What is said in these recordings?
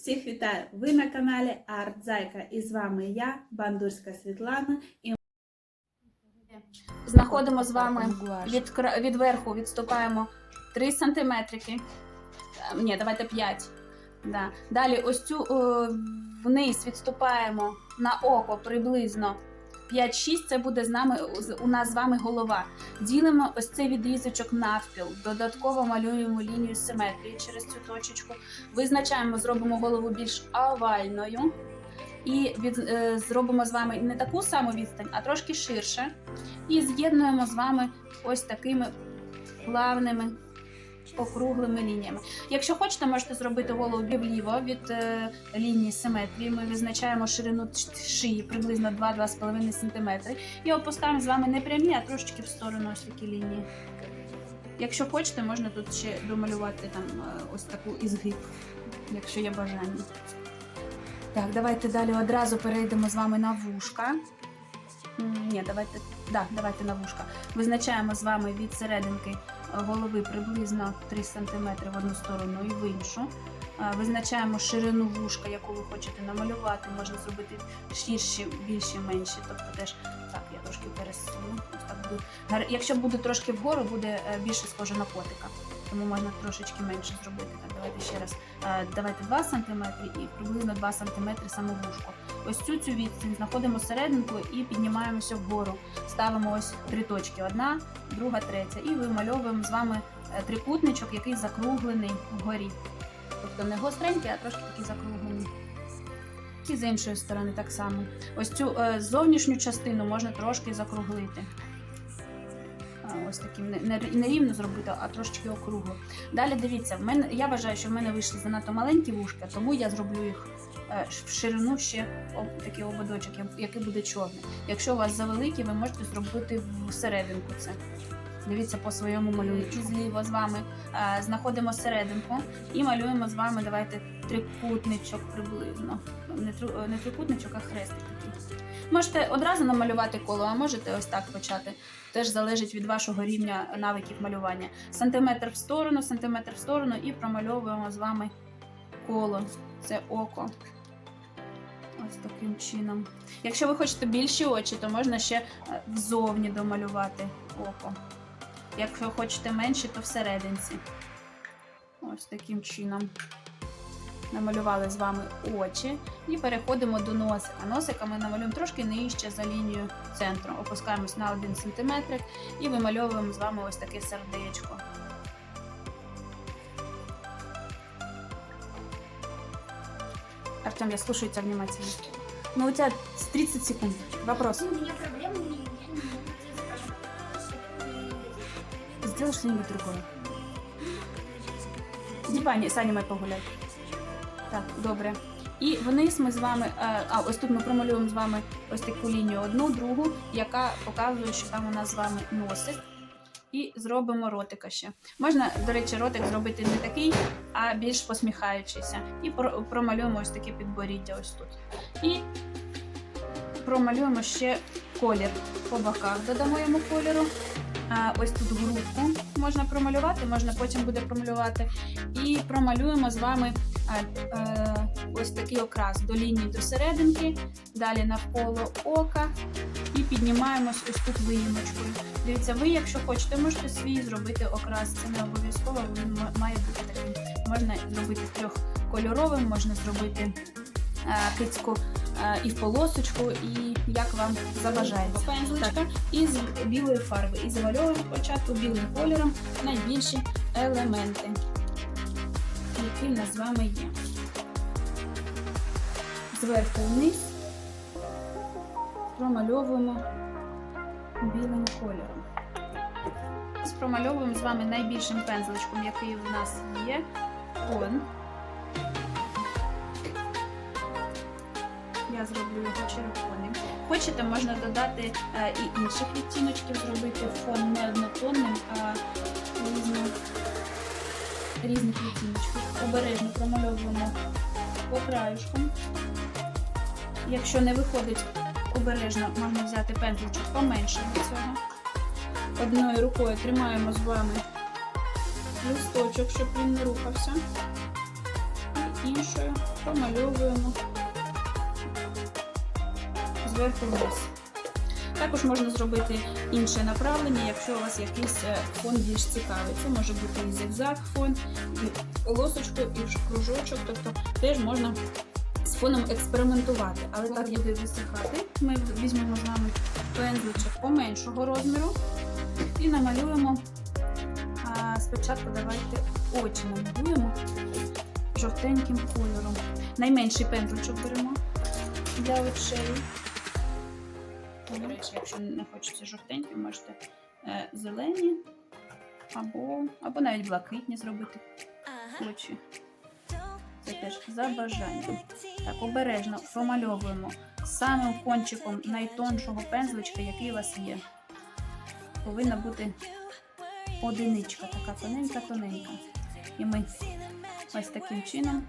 Всіх вітаю! Ви на каналі Артзайка і з вами я, Бандурська Світлана. І Знаходимо з вами від, кра- від верху, відступаємо 3 сантиметрики. Е, Ні, давайте 5. Да. Далі ось цю е, вниз відступаємо на око приблизно 5-6. Це буде з нами у нас з вами голова. Ділимо ось цей відрізочок навпіл. Додатково малюємо лінію симетрії через цю точечку. Визначаємо, зробимо голову більш овальною. І від, е, зробимо з вами не таку саму відстань, а трошки ширше. І з'єднуємо з вами ось такими плавними округлими лініями. Якщо хочете, можете зробити голову вліво від е, лінії симетрії. Ми визначаємо ширину шиї приблизно 2-2,5 см. І опускаємо з вами не прямі, а трошечки в сторону ось такі лінії. Якщо хочете, можна тут ще домалювати там е, ось таку ізгиб, якщо є бажання. Так, давайте далі одразу перейдемо з вами на вушка. Ні, давайте, да, давайте на вушка. Визначаємо з вами від серединки голови приблизно 3 см в одну сторону і в іншу. Е, Визначаємо ширину вушка, яку ви хочете намалювати. Можна зробити ширші, більші, менші. Тобто теж так, я трошки пересуну. Так буде. Якщо буде трошки вгору, буде е, більше схоже на котика. Тому можна трошечки менше зробити. Так, давайте ще раз. Е, Давайте 2 см і приблизно 2 см саме вушко. Ось цю цю відстань знаходимо серединку і піднімаємося вгору. Ставимо ось три точки: одна, друга, третя. І вимальовуємо з вами е, трикутничок, який закруглений вгорі. Тобто не гостренький, а трошки такий закруглений. І з іншої сторони так само. Ось цю е, зовнішню частину можна трошки закруглити. Ось таким не, рівно зробити, а трошечки округло. Далі дивіться, в мене, я вважаю, що в мене вийшли занадто маленькі вушка, тому я зроблю їх в ширину ще такий ободочок, який буде чорний. Якщо у вас завеликі, ви можете зробити всерединку це. Дивіться по своєму малюнку. І зліва з вами е, знаходимо серединку і малюємо з вами. Давайте трикутничок приблизно. Не, тру- не трикутничок, а хрестик такий. Можете одразу намалювати коло, а можете ось так почати. Теж залежить від вашого рівня навиків малювання. Сантиметр в сторону, сантиметр в сторону і промальовуємо з вами коло. Це око. Ось таким чином. Якщо ви хочете більші очі, то можна ще е, взовні домалювати око. Якщо хочете менші, то всерединці. Ось таким чином. Намалювали з вами очі і переходимо до носика. Носика ми намалюємо трошки нижче за лінією центру. Опускаємось на 1 см і вимальовуємо з вами ось таке сердечко. Артем, я слушаю тебя внимательно. Ну, у тебя 30 секунд. Вопрос. Ну, У меня проблемы, Сделай что-нибудь другое. Іди пані з Анімою погуляй. Так, добре. І вниз ми з вами. е, А ось тут ми промалюємо з вами ось таку лінію одну, другу, яка показує, що там у нас з вами носик. І зробимо ротика ще. Можна, до речі, ротик зробити не такий, а більш посміхаючийся. І промалюємо ось таке підборіддя ось тут. І промалюємо ще колір по боках. Додамо йому кольору. Ось тут грудку можна промалювати, можна потім буде промалювати. І промалюємо з вами ось такий окрас до лінії до серединки, далі навколо ока і піднімаємось ось тут виїмочкою. Дивіться, ви, якщо хочете, можете свій зробити окрас. Це не обов'язково, він має бути таким. Можна зробити трьохкольоровим, можна зробити е, кицьку е, і в полосочку, і як вам забажається. Пензличка і з білої фарби. І замальовуємо спочатку білим кольором найбільші елементи, які в нас з вами є. Зверху вниз промальовуємо білим кольором. Промальовуємо з вами найбільшим пензличком, який в нас є. Он. Я зроблю його червоним. Хочете, можна додати е, і інших відтіночків, зробити фон не однотонним, а різно, різних відтіночків. Обережно промальовуємо по краюшкам. Якщо не виходить обережно, можна взяти пензличок поменше від цього. Одною рукою тримаємо з вами листочок, щоб він не рухався. І іншою промальовуємо зверху вниз. Також можна зробити інше направлення, якщо у вас якийсь е, фон більш цікавий. Це може бути і зигзаг фон, і полосочку, і кружочок, тобто теж можна фоном експериментувати, але так буде висихати. Ми візьмемо з вами пензличок поменшого розміру і намалюємо. А, спочатку давайте очі намалюємо жовтеньким кольором. Найменший пензличок беремо для очей. До речі, якщо не хочеться жовтенькі, можете е, зелені або, або навіть блакитні зробити очі. Це теж за бажанням. Так, обережно промальовуємо самим кончиком найтоншого пензличка, який у вас є. Повинна бути одиничка, така тоненька-тоненька. І ми ось таким чином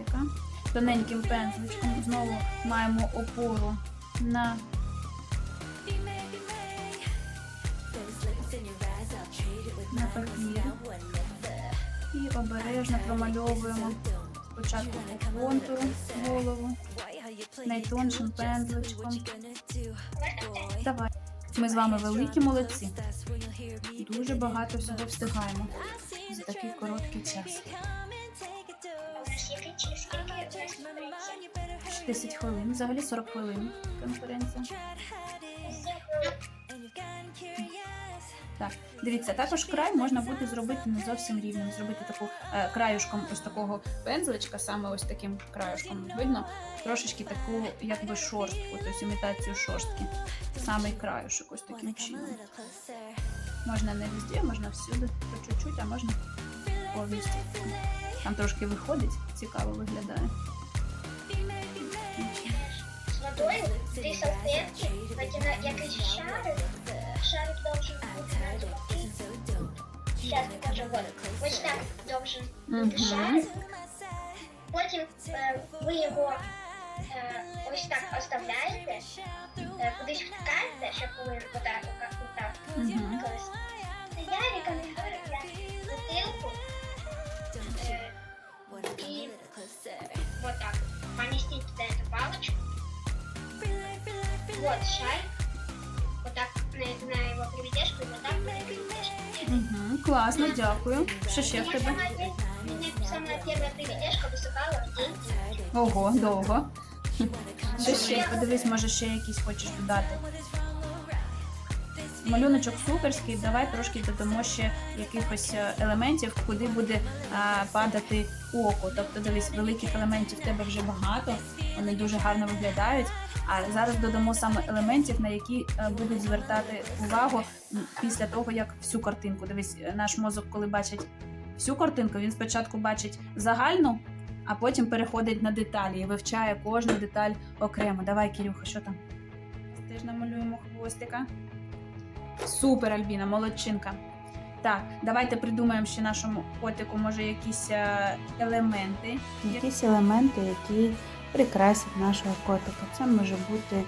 котика. Тоненьким пензличком знову маємо опору на На папір. і обережно промальовуємо спочатку по контуру голову найтоншим пензличком. Давай. Ми з вами великі молодці. Дуже багато всього встигаємо за такий короткий час. Скільки скільки Change my конференція? mind, you better hurry 10 хвилин, взагалі 40 хвилин конференція. Так, дивіться, також край можна буде зробити не зовсім рівним, зробити таку е, краюшком ось такого пензличка, саме ось таким краюшком. Видно трошечки таку, якби шорстку, тобто імітацію шорстки. Самий краюшок ось таким чином. Можна не везде, можна всюди, по чуть-чуть, а можна повністю. Там трошки виходить, цікаво виглядає. Водою дві салфетки, на якийсь шарик. Шарик должен бути. Зараз покажу воду. Ось так должен бути шарик. Потім ви його ось так оставляєте, е, кудись втикаєте, щоб ви вода втикалась. Я рекомендую бутилку вот шарик, вот так на, на его приведешку и вот так на. Угу, класно, дякую. Що ще в тебе? самая, пер- меня самая первая приведешка высыпала в день. Ого, довго. Що ще? Подивись, може ще якісь хочеш додати. Малюночок суперський, давай трошки додамо ще якихось е, елементів, куди буде а, падати око. Тобто, дивись, великих елементів в тебе вже багато, вони дуже гарно виглядають. А зараз додамо саме елементів, на які е, будуть звертати увагу після того, як всю картинку. Дивись, е, наш мозок, коли бачить всю картинку, він спочатку бачить загальну, а потім переходить на деталі і вивчає кожну деталь окремо. Давай, Кирюха, що там? Теж намалюємо хвостика. Супер, Альбіна, молодчинка. Так, давайте придумаємо ще нашому котику, може, якісь е, елементи. Якісь елементи, які прикрасять нашого котика. Це може бути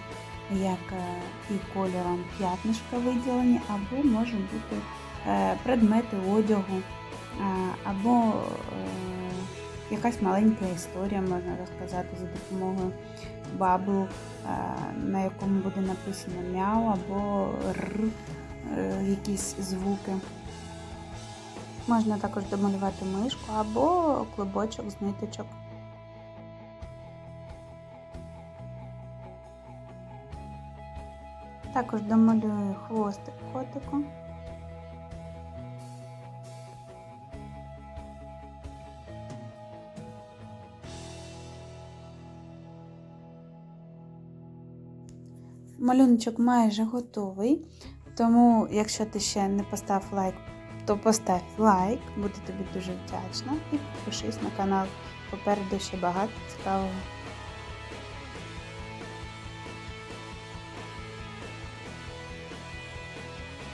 як е, і кольором п'ятнишка виділені, або може бути е, предмети одягу, е, або якась маленька історія, можна розказати за допомогою баблу, е, на якому буде написано мяу або р, якісь звуки. Можна також домалювати мишку або клубочок з ниточок. Також домалюю хвостик котику. Малюночок майже готовий, тому якщо ти ще не постав лайк, то постав лайк, буду тобі дуже вдячна і підпишись на канал. Попереду ще багато цікавого.